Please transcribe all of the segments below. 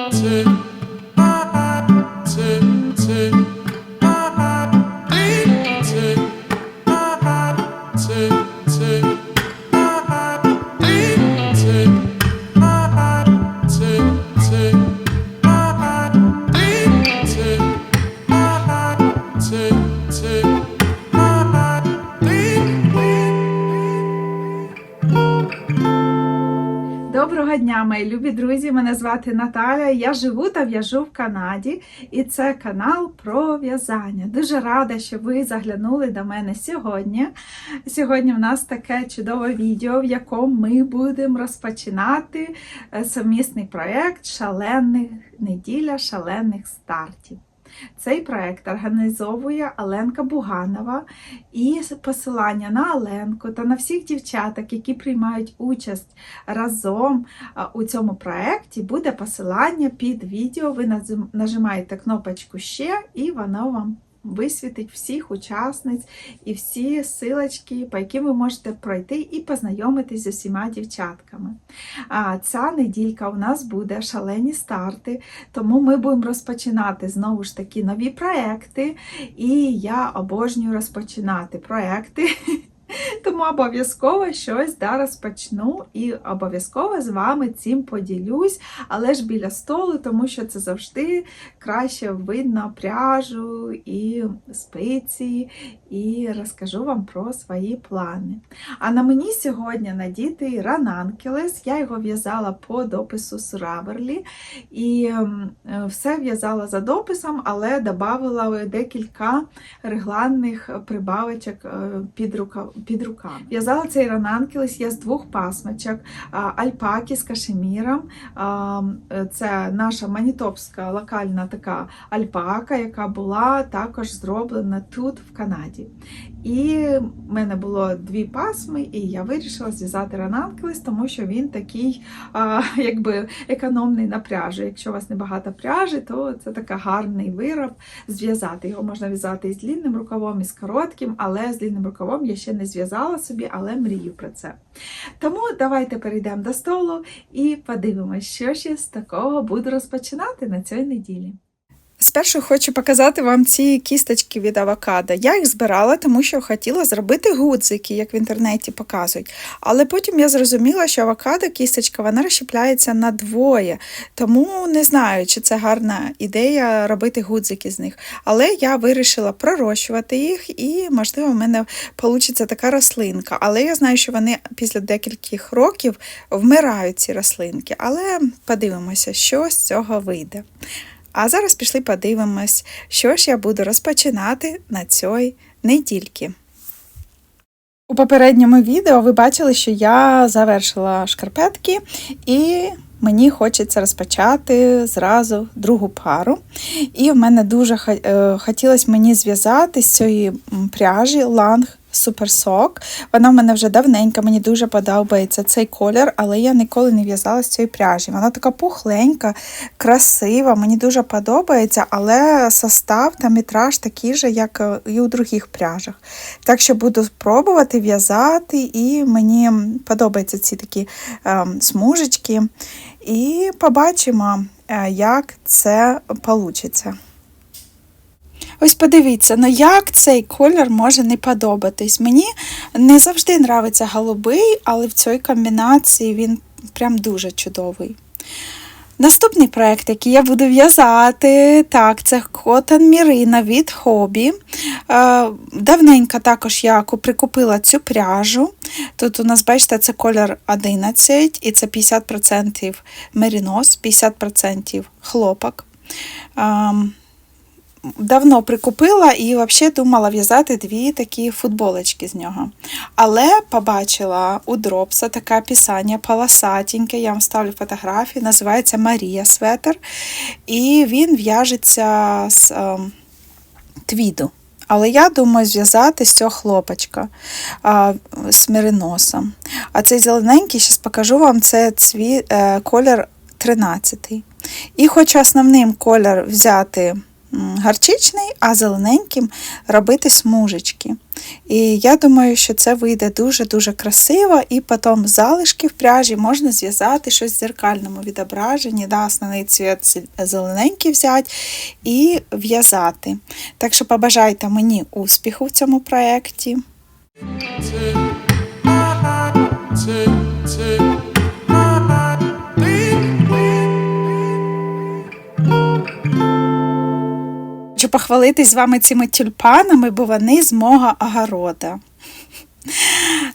mountain. Дня, мої любі друзі! Мене звати Наталя. Я живу та в'яжу в Канаді, і це канал про в'язання. Дуже рада, що ви заглянули до мене сьогодні. Сьогодні в нас таке чудове відео, в якому ми будемо розпочинати е, совмісний проєкт Шалених неділя шалених стартів. Цей проект організовує Оленка Буганова і посилання на Оленку та на всіх дівчаток, які приймають участь разом у цьому проєкті, буде посилання під відео. Ви нажимаєте кнопочку ще, і воно вам висвітить всіх учасниць і всі силочки, по яким ви можете пройти і познайомитись з усіма дівчатками. А ця неділька у нас буде шалені старти. Тому ми будемо розпочинати знову ж таки нові проекти, і я обожнюю розпочинати проекти. Тому обов'язково щось да, розпочну і обов'язково з вами цим поділюсь, але ж біля столу, тому що це завжди краще видно пряжу і спиці, і розкажу вам про свої плани. А на мені сьогодні надітий рананкелес. Я його в'язала по допису з Раверлі. І все в'язала за дописом, але додавала декілька регланних прибавочок е, під, рука, під руками. В'язала цей рананкелес я з двох пасмачок альпаки з кашеміром. Це наша манітопська локальна така альпака, яка була також зроблена тут, в Канаді. І в мене було дві пасми, і я вирішила зв'язати рананкелес, тому що він такий, якби економний на пряжу. Якщо у вас небагато пряжі, то це такий гарний вироб зв'язати. Його можна в'язати і з длинним рукавом, і з коротким, але з длинним рукавом я ще не зв'язала собі, але мрію про це. Тому давайте перейдемо до столу і подивимося, що ще з такого буду розпочинати на цій неділі. Спершу хочу показати вам ці кісточки від авокадо. Я їх збирала, тому що хотіла зробити гудзики, як в інтернеті показують. Але потім я зрозуміла, що авокадо кісточка вона розщепляється на двоє. Тому не знаю, чи це гарна ідея робити гудзики з них. Але я вирішила пророщувати їх, і, можливо, в мене вийде така рослинка. Але я знаю, що вони після декількох років вмирають ці рослинки. Але подивимося, що з цього вийде. А зараз пішли подивимось, що ж я буду розпочинати на цій недільки. У попередньому відео ви бачили, що я завершила шкарпетки, і мені хочеться розпочати зразу другу пару. І в мене дуже е, хотілося мені зв'язати з цієї пряжі ланг. Суперсок. Вона в мене вже давненька, мені дуже подобається цей колір, але я ніколи не в'язала з цієї пряжі. Вона така пухленька, красива, мені дуже подобається, але состав та метраж такий же, як е, і у других пряжах. Так що буду спробувати в'язати, і мені подобаються ці такі ем, смужечки. І побачимо, е, як це вийде. Ось подивіться, ну як цей колір може не подобатись. Мені не завжди нравиться голубий, але в цій комбінації він прям дуже чудовий. Наступний проєкт, який я буду в'язати, так, це Cotton Merino від Hobby. Е, Давненько також я прикупила цю пряжу. Тут у нас, бачите, це колір 11 і це 50% мерінос, 50% хлопок. Давно прикупила і взагалі думала в'язати дві такі футболочки з нього. Але побачила у Дропса таке описання полосатеньке, я вам ставлю фотографію, називається Марія Светер. І він в'яжеться з ем, твіду. Але я думаю зв'язати з цього хлопочка а, з мериносом. А цей зелененький, зараз покажу вам, це цві, е, колір 13. І хочу основним колір взяти гарчичний, а зелененьким робити смужечки. І я думаю, що це вийде дуже-дуже красиво, і потім з залишків пряжі можна зв'язати щось в зеркальному відображенні, да, основний цвіт зелененький взяти і в'язати. Так що побажайте мені успіху в цьому проєкті. Похвалитись з вами цими тюльпанами, бо вони з мого огорода.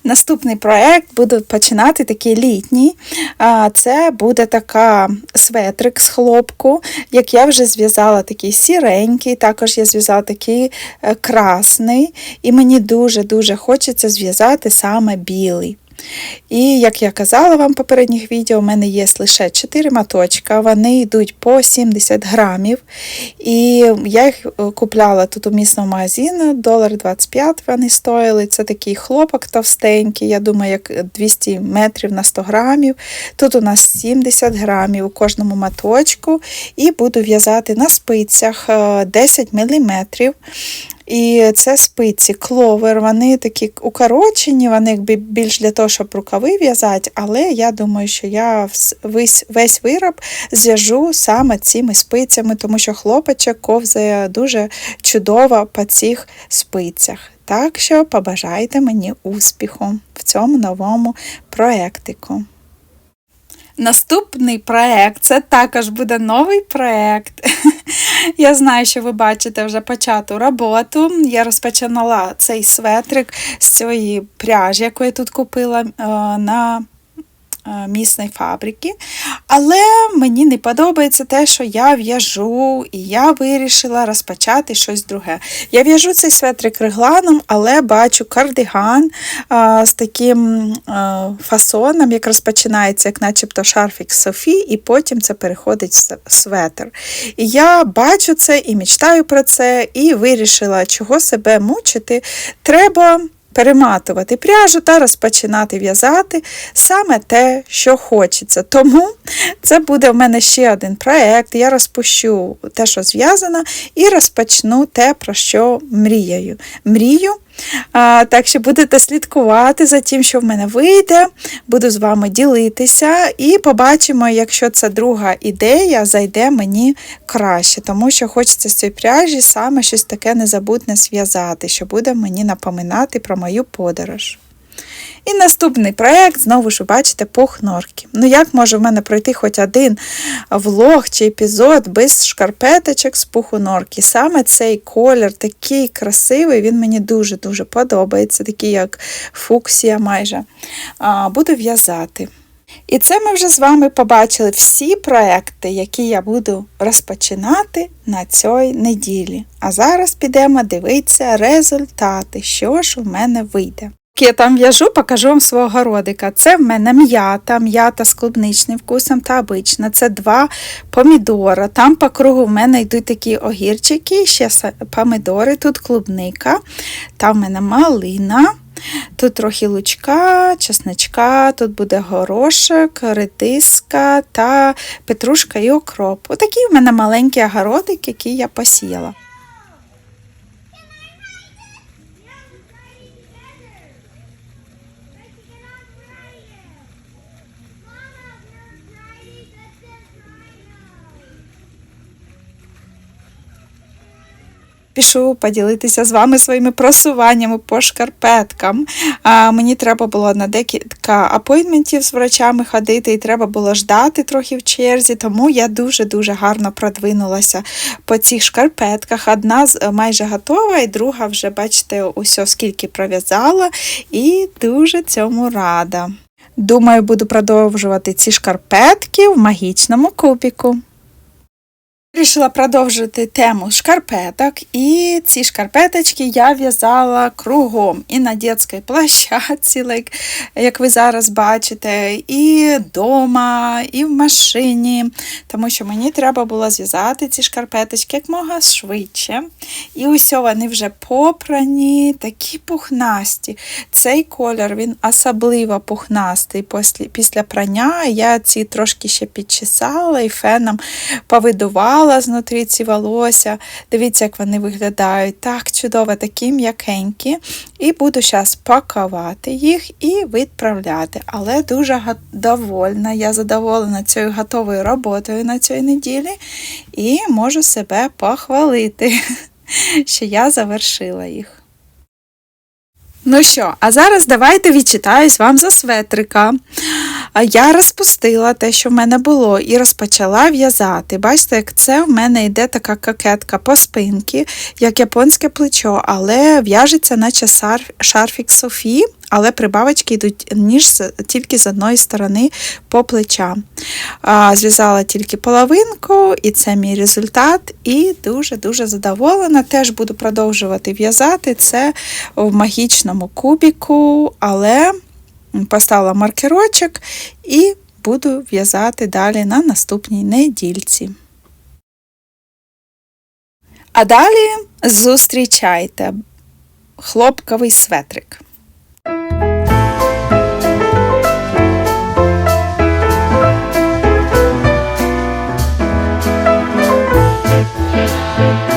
Наступний проєкт буду починати такий літній. Це буде така светрик з хлопку, як я вже зв'язала такий сіренький, також я зв'язала такий е, красний, і мені дуже-дуже хочеться зв'язати саме білий. І як я казала вам в попередніх відео, у мене є лише 4 моточка, вони йдуть по 70 грамів. І я їх е, купляла тут у місному магазині, долар 25 вони стоїли. Це такий хлопок товстенький, я думаю, як 200 метрів на 100 грамів. Тут у нас 70 грамів у кожному моточку. І буду в'язати на спицях 10 мм. І це спиці кловер, вони такі укорочені, вони більш для того, щоб рукави в'язати, але я думаю, що я весь весь вироб зв'яжу саме цими спицями, тому що хлопочок ковзає дуже чудово по цих спицях. Так що побажайте мені успіху в цьому новому проєктику. Наступний проєкт це також буде новий проєкт. Я знаю, що ви бачите вже почату роботу. Я розпочинала цей светрик з цієї пряжі, яку я тут купила е, на місної фабрики. Але мені не подобається те, що я в'яжу, і я вирішила розпочати щось друге. Я в'яжу цей светрик регланом, але бачу кардиган а, з таким а, фасоном, як розпочинається, як начебто шарфік Софі, і потім це переходить в светр. І я бачу це і мечтаю про це, і вирішила, чого себе мучити. Треба перематувати пряжу та розпочинати в'язати саме те, що хочеться. Тому це буде в мене ще один проект. Я розпущу те, що зв'язано, і розпочну те, про що мріяю. Мрію а, Так що будете слідкувати за тим, що в мене вийде, буду з вами ділитися, і побачимо, якщо це друга ідея, зайде мені краще, тому що хочеться з цієї пряжі саме щось таке незабутне зв'язати, що буде мені напоминати про мою подорож. І наступний проєкт, знову ж ви бачите, пух норки. Ну, як може в мене пройти хоч один влог чи епізод без шкарпеточок з пуху норки? Саме цей колір такий красивий, він мені дуже-дуже подобається, такий, як фуксія майже. Буду в'язати. І це ми вже з вами побачили всі проекти, які я буду розпочинати на цій неділі. А зараз підемо дивитися результати, що ж у мене вийде. Я там в'яжу, покажу вам свого городика. Це в мене м'ята, м'ята з клубничним вкусом та обична. Це два помідора. Там по кругу в мене йдуть такі огірчики, ще помідори, тут клубника, там в мене малина. Тут трохи лучка, чесничка, тут буде горошок, редиска та петрушка і окроп. Отакий в мене маленький огородик, який я посіяла. Пішу поділитися з вами своїми просуваннями по шкарпеткам. А, Мені треба було на декілька апойментів з врачами ходити, і треба було ждати трохи в черзі, тому я дуже-дуже гарно продвинулася по цих шкарпетках. Одна майже готова, і друга вже, бачите, усе скільки пров'язала, і дуже цьому рада. Думаю, буду продовжувати ці шкарпетки в магічному кубіку. Вирішила продовжити тему шкарпеток, і ці шкарпеточки я в'язала кругом і на дитячій площадці, як ви зараз бачите, і вдома, і в машині, тому що мені треба було зв'язати ці шкарпеточки як мога швидше. І ось вони вже попрані, такі пухнасті. Цей колір він особливо пухнастий після прання. Я ці трошки ще підчесала і феном повидувала знімала знутрі ці волосся. Дивіться, як вони виглядають. Так чудово, такі м'якенькі. І буду зараз пакувати їх і відправляти. Але дуже довольна. Я задоволена цією готовою роботою на цій неділі і можу себе похвалити, що я завершила їх. Ну що, а зараз давайте відчитаюсь вам за светрика. А Я розпустила те, що в мене було, і розпочала в'язати. Бачите, як це в мене йде така кокетка по спинці, як японське плечо, але в'яжеться, наче шарфік Софі, але прибавочки йдуть ніж тільки з одної сторони по плечам. Зв'язала тільки половинку, і це мій результат. І дуже-дуже задоволена. Теж буду продовжувати в'язати це в магічному кубіку, але поставила маркерочок і буду в'язати далі на наступній недільці. А далі зустрічайте хлопковий светрик. І на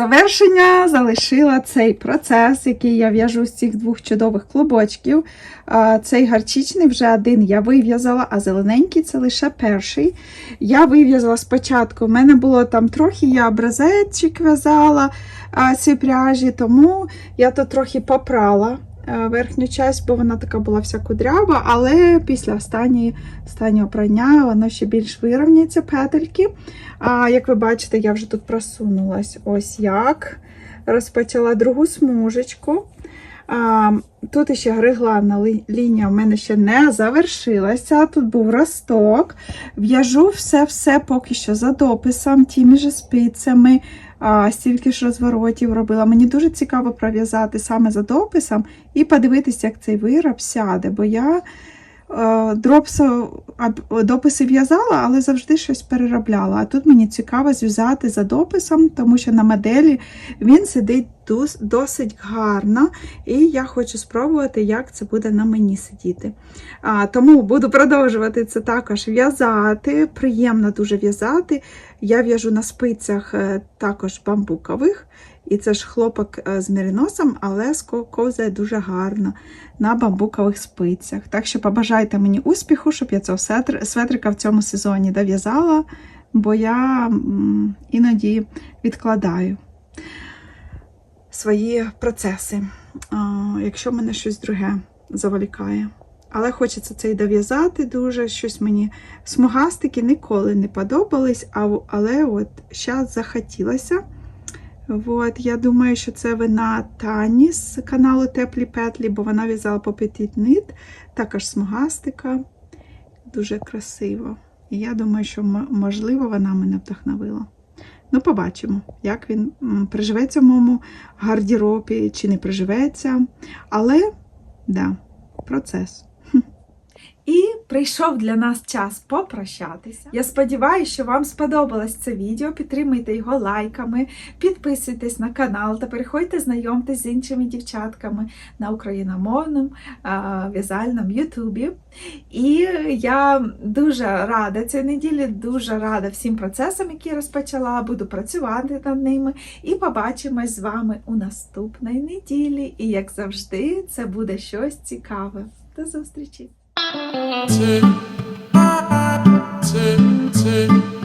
завершення залишила цей процес, який я в'яжу з цих двох чудових клубочків. Цей гарчичний вже один я вив'язала, а зелененький це лише перший. Я вив'язала спочатку, в мене було там трохи, я образечик в'язала ці пряжі, тому я тут трохи попрала верхню часть, бо вона така була вся кудрява, але після останньої, останнього прання воно ще більш вирівняється петельки. А як ви бачите, я вже тут просунулась ось як. Розпочала другу смужечку. А, тут ще григлавна ли- лінія в мене ще не завершилася. Тут був росток. В'яжу все-все поки що за дописом, тими же спицями. Стільки ж розворотів робила. Мені дуже цікаво пров'язати саме за дописом і подивитися, як цей вироб сяде, бо я е, дропсу, аб- дописи в'язала, але завжди щось переробляла. А тут мені цікаво зв'язати за дописом, тому що на моделі він сидить дос- досить гарно, і я хочу спробувати, як це буде на мені сидіти. А, тому буду продовжувати це також в'язати. Приємно дуже в'язати. Я в'яжу на спицях е, також бамбукових. І це ж хлопок е, з мериносом, але ковзає дуже гарно на бамбукових спицях. Так що побажайте мені успіху, щоб я цього светрика в цьому сезоні дов'язала, бо я іноді відкладаю свої процеси. якщо мене щось друге заволікає. Але хочеться це і дов'язати дуже. Щось мені смугастики ніколи не подобались, але от зараз захотілося. От, я думаю, що це вина Тані з каналу Теплі Петлі, бо вона в'язала по Knit, також смугастика. Дуже красиво. І я думаю, що можливо вона мене вдохновила. Ну, побачимо, як він приживеться в моєму гардеробі чи не приживеться. Але, да, процес. Прийшов для нас час попрощатися. Я сподіваюся, що вам сподобалось це відео. Підтримуйте його лайками, підписуйтесь на канал та переходьте знайомтесь з іншими дівчатками на україномовному в'язальному Ютубі. І я дуже рада цієї неділі, дуже рада всім процесам, які розпочала. Буду працювати над ними. І побачимось з вами у наступної неділі. І як завжди, це буде щось цікаве. До зустрічі! Tick, tick, tick.